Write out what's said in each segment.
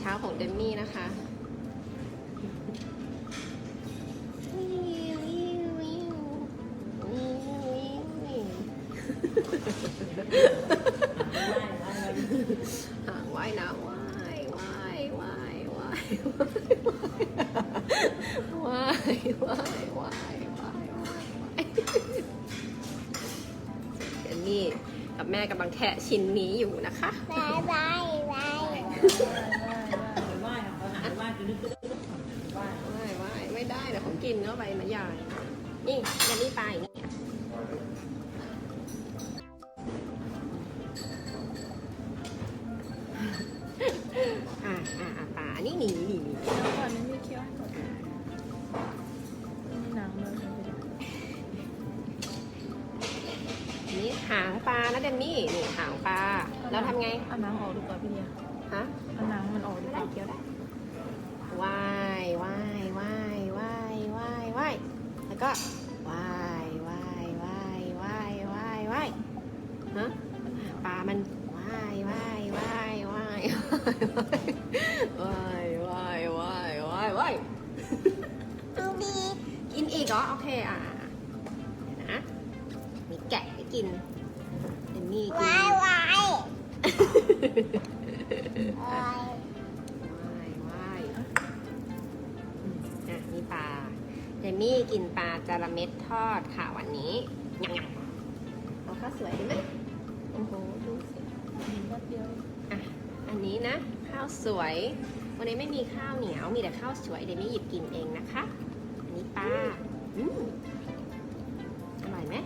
เช้าของเดมมี่นะคะหางว่ายน้ำว่ายว่ายว่ายว่ายว่ายว่ายว่ายว่ายว่ายเดมมี่กับแม่กำลังแทะชิ้นนี้อยู่นะคะ บายบายบาย ว่ายเขาหันว่ายคือนึกว่าย ว่ายว่ายไม่ได้เดี๋ยวเขา กินเข้าไปมันใหญ่นี่เดมมี่ไปนี่อ่าอ่าอ่าปลานี่หนีหนีหนีแล้วก่อนนี้มีเคี้ยวให้ก่อนมีหนังเลยนี่หางปลานะเดมมี่นี่หางปลาแล้วทำไงเอาหนังออกดีกว่าพี่เดียฮะเอาหนังมันออกดีกได้ว่เคี้ยวได้ว่ายว่ายว่ายว่ายว่ายว่ายแล้ว ก็ว่ายว่ายว่ายว่ายว่ายว่ายฮะปลามันว่ายว่ายว่ายว่ายว่ายว่ายว่ายว่ายว่ายดูดีกินอีกเหรอโอเคอะเดี๋ยวนะมีแกะให้กินเดมมี่กิน เดมี่กินปลาจาระเม็ดทอดค่ะวันนี้ยำยำเอาข้าวสวยดีไหมโอ้โหดูสิแป๊บเดียวอะอันนี้นะ ข้าวสวย วันนี้ไม่มีข้าวเหนียวมีแต่ข้าวสวยเดมี่หยิบกินเองนะคะ อันนี้ปลาอืมอร่อยไหม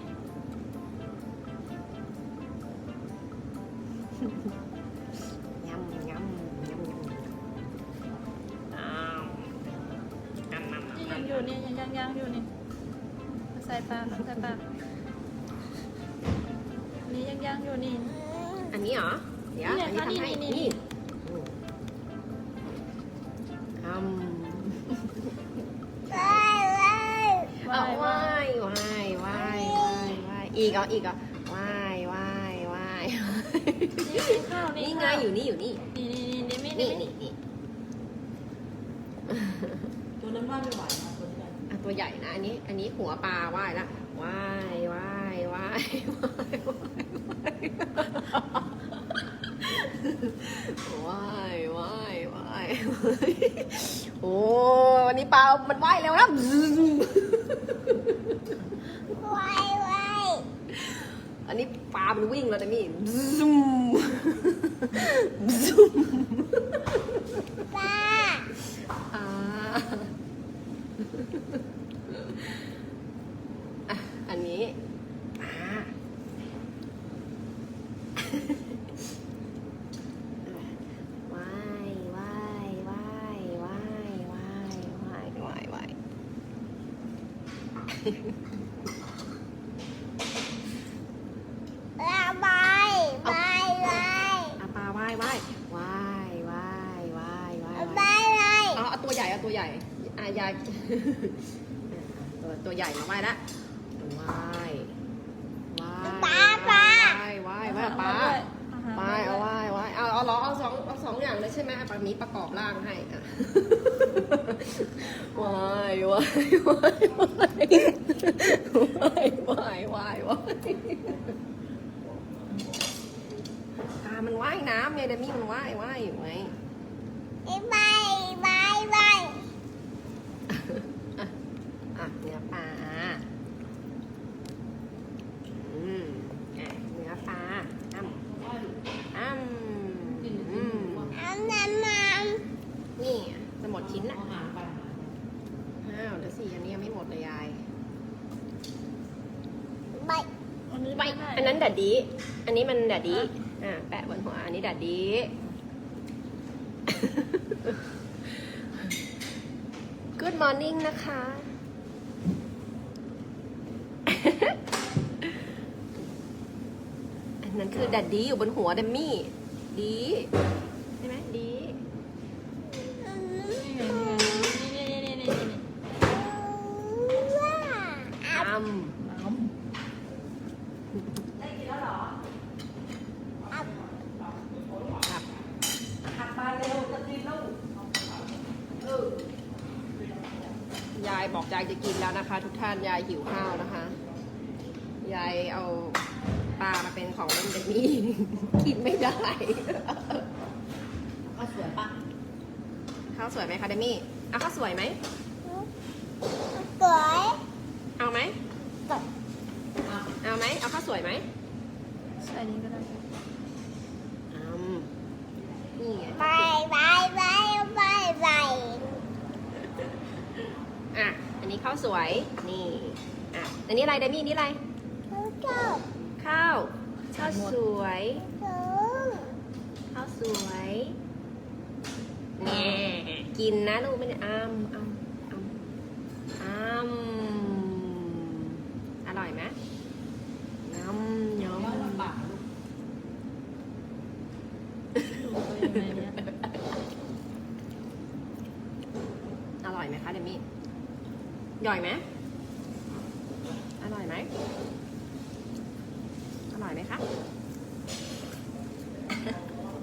ำนี่ยำยังอยู่นี่ยังยังยังอยู่นี่ใส่ปากใส่ปากนี่ยังยังอยู่นี่ อันนี้เหรอ เดี๋ยวนี่ไงอันนี้คะทำให้นี่นี่นี่ทำวายวายเอาไหว้ไหว้ไหว้ไหว้ไหว้อีกเอาอีกเอาไหว้ไหว้ไหว้นี่กินข้าวนี่นี่ไงอยู่นี่อยู่นี่ นี่นี่นี่ไม่นี่นี่นี่นี่ตัวนั้นว่ายไม่ไหวนะ ตัวใหญ่นะ อันนี้ อันนี้หัวปลาไหว้ละว้ไหว้ไหว้ไหว้ไหว้ไหว้ไหวโอ้วันนี้ปลา มันไหว้เร็วแล้ววายวายอันนี้ปลา มันวิ่งแล้วนะมี่ซุ่มซุ่ม ปลา อ่าอะอันนี้ปลาว่ายว่ายว่ายว่ายว่ายว่ายว่ายว่ายบายบายบายบายอะปลาว่ายว่ายว่ายว่ายว่ายว่ายว่ายบายบายเอาเอาตัวใหญ่เอาตัวใหญ่ อะยายตัวตัวใหญ่มาไหว้ละไหว้ไหว้ไหว้ไหว้ไหว้ปลาไหว้เอาไหว้ไหว้เอาเอาเหรอเอาสองเอาสองอย่างเลยใช่ไหมปลานี้ประกอบร่างให้อะไหว้ไหว้ไหว้ไหว้ไหว้ไหว้ไหว้ไหว้ปลามันว่ายน้ำไงเดมี่มันว่ายว่ายอยู่ไงบายบายบาย ดดีอันนี้มันดัดดีอ่าแปะบนหัวอันนี้ดัดดีกูดมอร์นิ่งนะคะ อันนั้นคือดัดดีอยู่บนหัวเดมมี่ ดีใช่ไหมดีอัมายบอกยายจะกินแล้วนะคะ ทุกท่านยายหิวข้าวนะคะ ยายเอาปลามาเป็นของเล่นเดมี่กินไม่ได้ก็สวยปะข้าวสวยไหมคะเดมี่เอาข้าวสวยไหมสวยเอาไหมสวยอะเอาไหมเอาข้าวสวยไหมใส่นี้ก็ได้อืมนี่ไงไปไปไปไปไปอะ อันนี้ข้าวสวย นี่อะอันนี้อะไรเดมี่นี่อะไรเขาชอบข้าวข้าวสวยถึงข้าวสวยแง่กินนะลูกไม่ได้อ้ำอ้ำอ้ำอ้ำอร่อยไหมยำยย่อลำบากลูกดูตัวยังไงเนี่ยำอร่อยไหมคะเดมี่ ย่อยไหมอร่อยไหมอร่อยไหมคะ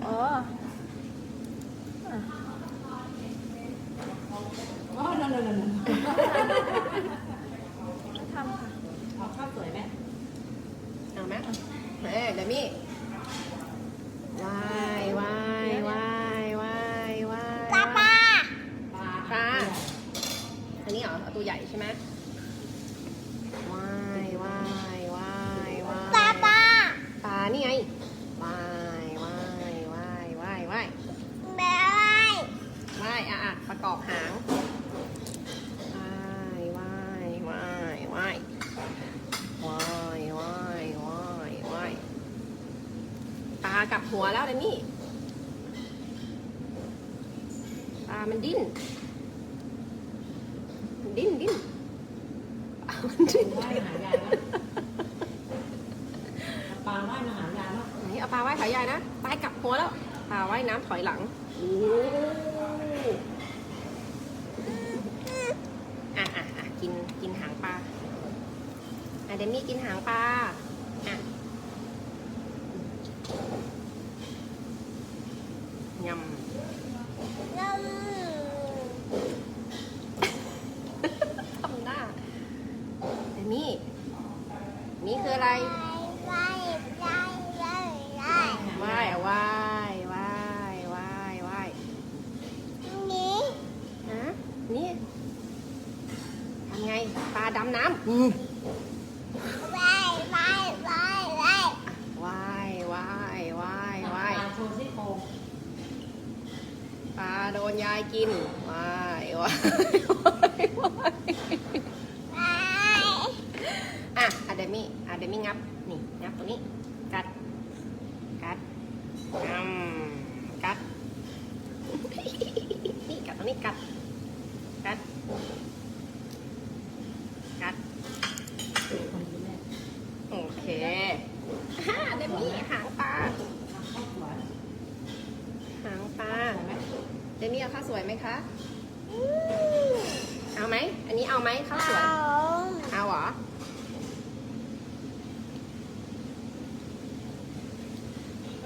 อ๋ออะอ๋อนั่นนั่นนั่นทำค่ะเอาข้าวสวยไหมเอาไหมเอ้ยเดมี่ว ใหญ่ใช่ไหมวายวายวายวายปลาปลาปลานี่ไงวายวายวายวายวายแม่วายอะอะประกอบหางวายวายวายวายวายวายวายวายปลากลับหัวแล้วเดมี่ปลามันดิ้นมัน ดิ้นดิ้นปลามันดิ้นว่ายหายายแล้วปลาว่ายมาหายายแล้วไหนเอาปลาว่ายถอยใหญ่นะปลายกลับหัวแล้วปลาว่ายน้ำถอยหลังโอ้อะอะอะกินกินหางปลาอะเดมี่กินหางปลาอะยำ น้ ทำหน้าเดมี่นี่คืออะไรำไปไปไปไป ว่ายอะว่ายว่ายว่ายว่าย นี่ ฮะนี่ทำไงปลา ดำน้ำอืมไปไปไปไปว่ายว่ายว่ายปว่ายลาโชว์ซี่โครงปลาโดนยายกินว่ายว่ายว่ายว่ายไปอะอะเดมี่อะเดมี่งับ นี่ งับตรงนี้ กัด กัดอืมกัด นี่กัดตรงนี้ กัด กัด กัด คนนี้แม่ โอเคฮ่าเดมี่หางปลา ข้าวสวย หางปลา สวยไหม เดมี่เอาข้าวสวยไหมคะเอาไหม อันนี้เอาไหมข้าวสวย เอาเอาเหรอ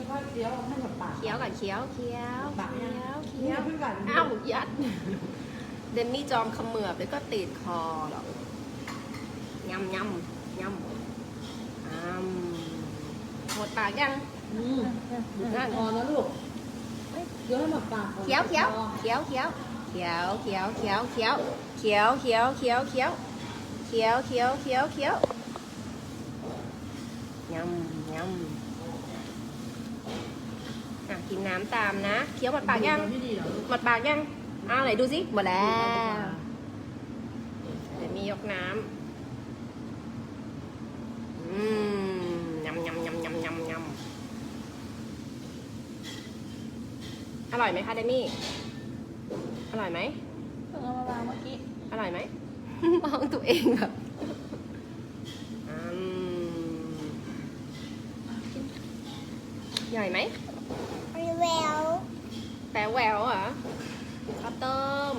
ค่อยๆเคี้ยวให้หมดปาก เคี้ยวก่อนเคี้ยวเคี้ยวปากเคี้ยัยวงเคี้ยวเพิ่งก่อนอ้าวยัด เดมมี่จอมเขมือบแล้วก็ติดคอหรอกยำยำยำอ้ำหมดปากยังอืมหยุดพอนะลูก เคี้ยวให้หมดปากก่อนเคี้ยวเคี้ยวเคี้ยวเคี้ยวเคี้ยวเคี้ยวเคี้ยวเคี้ยวเคี้ยวเคี้ยวเคี้ยวเคี้ยวเคี้ยวเคี้ยวเคี้ยวเคี้ยวยำยำอะกินน้ำตามนะเคี้ยวหมดปากยังไม่ดีเหรอหมดปากยังอ้าวไหนดูสิหมดแล้วเดี๋ยวมียกน้ำอืมยำยำยำยำยำยำ อร่อยไหมคะเดมี่ อร่อยไหมเพิ่งเอามาวางเมื่อกี้อร่อยไหม มองตัวเองแบบอืมใหญ่ไหมไปแววแปลแหววเหรอข้าวต้ม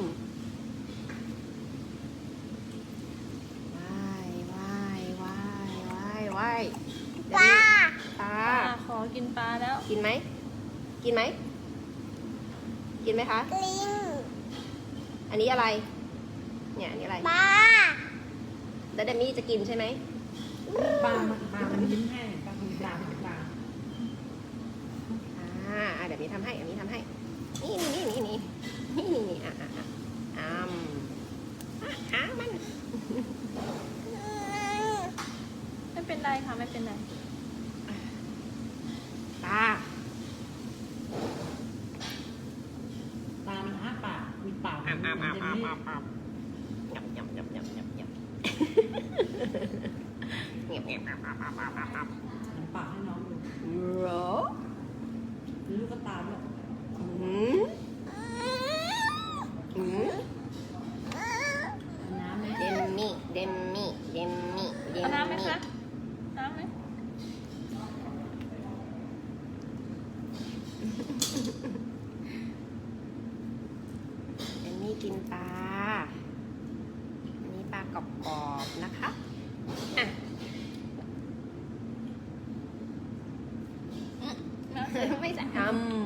ว้ายว้ายว้ายว้ายว้ายปลา ปลาปลาขอกินปลาแล้ว กินไหม กินไหม กินไหมคะลิงอันนี้อะไร เนี่ยอันนี้อะไรปลาแล้วเดมี่จะกินใช่ไหมปลามันปลามันยิ้มให้ปลามันปลามันปลาอ่าอะเดี๋ยวมีทำให้อันนี้ทำให้ นี่นี่นี่นี่นี่นี่นี่อะอะอะอ้ามอะอะมัน ไม่เป็นไรค่ะ ไม่เป็นไร ตา ปลามันอ้าปากมีปาก อ้ามอ้ามอ้าม เจ อ้าม นี่ อ้ามอ้ามยำยำยำยำยำยำเงียบเงียบอ้ามอ้ามอ้ามอ้ามอ้ามอ้ามหันปากให้น้องดูเหรอมีลูกตาด้วยอืมอืมเอาน้ำไหมเดมมี่ เดมมี่ เดมมี่ เดมเอาน้ำไหมมี่ คะ น้ำไหมเดมมี่กินปลา อันนี้ปลากรอบๆนะคะ mấy sản phẩm?